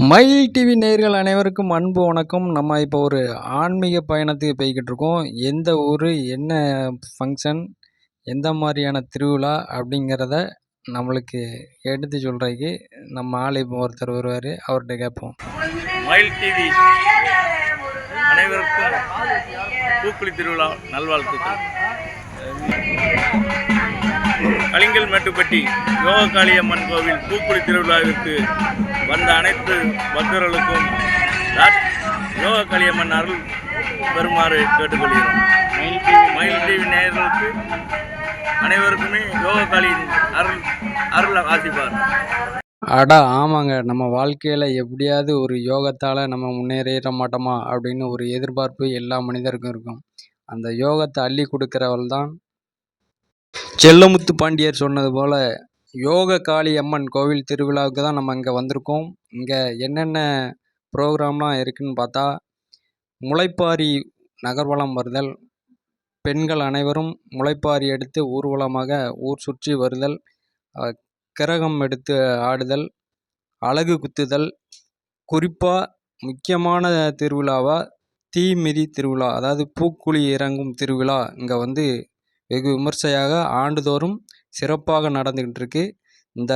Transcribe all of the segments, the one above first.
மயில் டிவி நேர்கள் அனைவருக்கும் அன்பு வணக்கம். நம்ம இப்போ ஒரு ஆன்மீக பயணத்துக்கு போய்கிட்டு இருக்கோம். எந்த ஊர் என்ன ஃபங்க்ஷன் எந்த மாதிரியான திருவிழா அப்படிங்கிறத நம்மளுக்கு எடுத்து சொல்கிறதுக்கு நம்ம ஆள் இப்போ ஒருத்தர் வருவார். அவர்கிட்ட கேட்போம். மயில் டிவி அனைவருக்கும் பூக்குழி திருவிழா நல்வாழ்த்துக்கள். கலிங்கல் மேட்டுப்பட்டி யோககாளியம்மன் கோவில் பூக்குழி திருவிழாவிற்கு வந்த அனைத்து பக்தர்களுக்கும் ராத்- யோககாளியம்மன் அருள் பெறுமாறு கேட்டுக்கொள்கிறோம். மயில் டிவி மயில் டிவி நேயர்களுக்கு அனைவருக்குமே யோககாளியின் அருள் அருள் ஆசிப்பார் அடா ஆமாங்க. நம்ம வாழ்க்கையில் எப்படியாவது ஒரு யோகத்தால் நம்ம முன்னேறிட மாட்டோமா அப்படின்னு ஒரு எதிர்பார்ப்பு எல்லா மனிதருக்கும் இருக்கும். அந்த யோகத்தை அள்ளி கொடுக்குறவள் தான் செல்லமுத்து பாண்டியர் சொன்னது போல் யோக காளி அம்மன் கோவில் திருவிழாவுக்கு தான் நம்ம இங்கே வந்திருக்கோம். இங்கே என்னென்ன ப்ரோக்ராம்லாம் இருக்குதுன்னு பார்த்தா முளைப்பாரி நகர்வலம் வருதல் பெண்கள் அனைவரும் முளைப்பாரி எடுத்து ஊர்வலமாக ஊர் சுற்றி வருதல் கிரகம் எடுத்து ஆடுதல் அலகு குத்துதல் குறிப்பாக முக்கியமான திருவிழாவாக தீமிதி திருவிழா அதாவது பூக்குழி இறங்கும் திருவிழா இங்கே வந்து வெகு விமர்சையாக ஆண்டுதோறும் சிறப்பாக நடந்துக்கிட்டு இருக்கு இந்த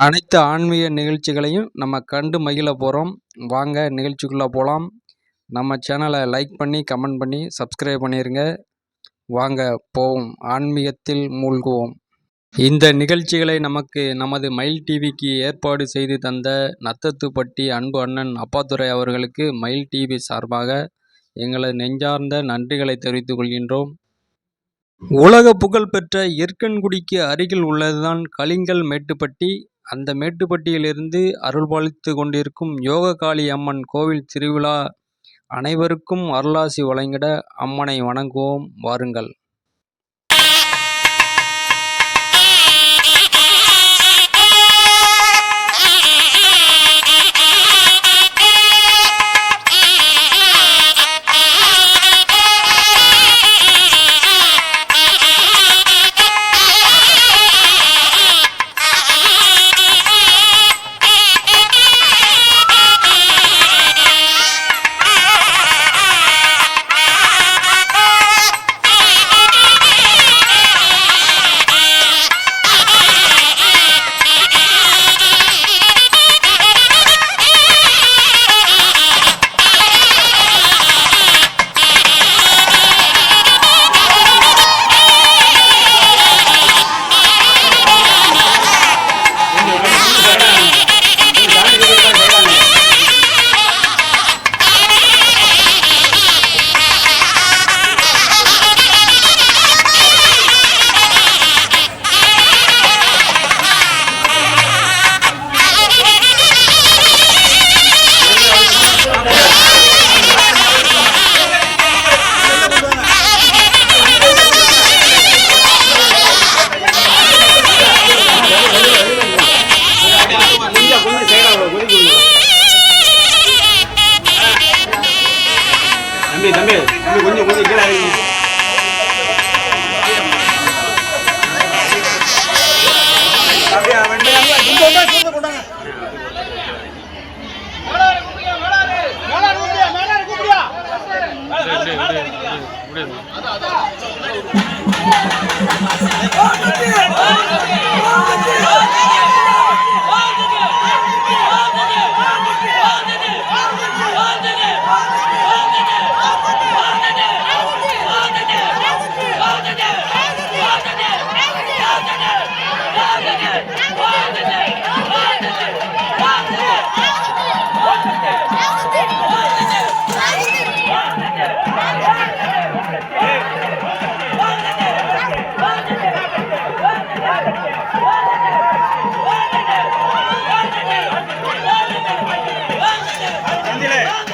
அனைத்து ஆன்மீக நிகழ்ச்சிகளையும் நம்ம கண்டு மகிழ போகிறோம் வாங்க நிகழ்ச்சிக்குள்ளே போகலாம் நம்ம சேனலை லைக் பண்ணி கமெண்ட் பண்ணி சப்ஸ்கிரைப் பண்ணிடுங்க வாங்க போவோம். ஆன்மீகத்தில் மூழ்குவோம். இந்த நிகழ்ச்சிகளை நமக்கு நமது மயில் டிவிக்கு ஏற்பாடு செய்து தந்த நத்தத்துப்பட்டி அன்பு அண்ணன் அப்பாத்துரை அவர்களுக்கு மயில் டிவி சார்பாக எங்களது நெஞ்சார்ந்த நன்றிகளை தெரிவித்துக் கொள்கின்றோம். உலக புகழ்பெற்ற எற்கன்குடிக்கு அருகில் உள்ளதுதான் கலிங்கல் மேட்டுப்பட்டி. அந்த மேட்டுப்பட்டியிலிருந்து அருள்பாலித்து கொண்டிருக்கும் யோககாளி அம்மன் கோவில் திருவிழா அனைவருக்கும் அருளாசி வழங்கிட அம்மனை வணங்குவோம். வாருங்கள். 啲。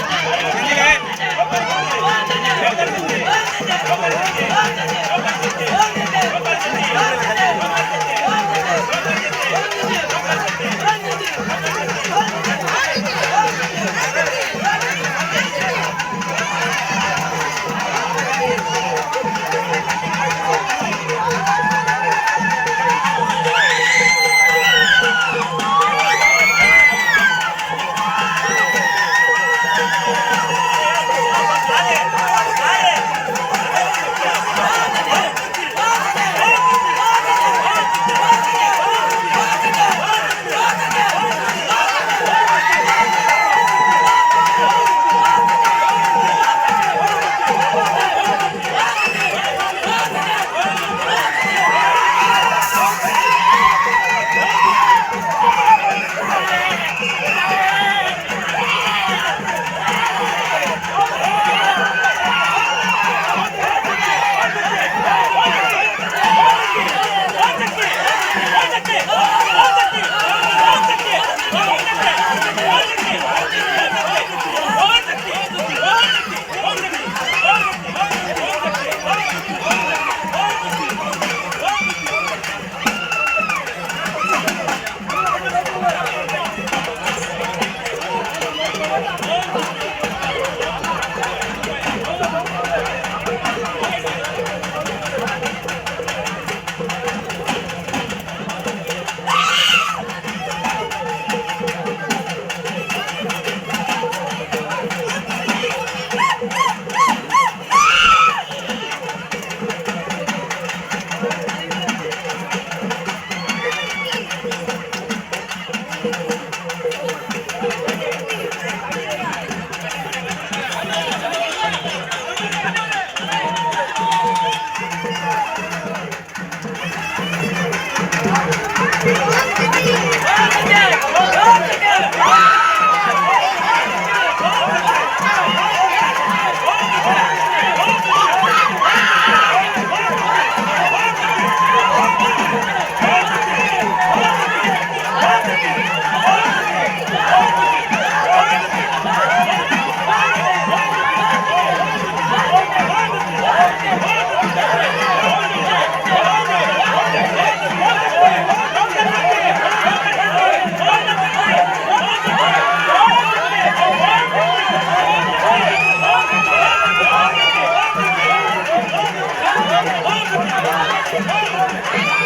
Yeah.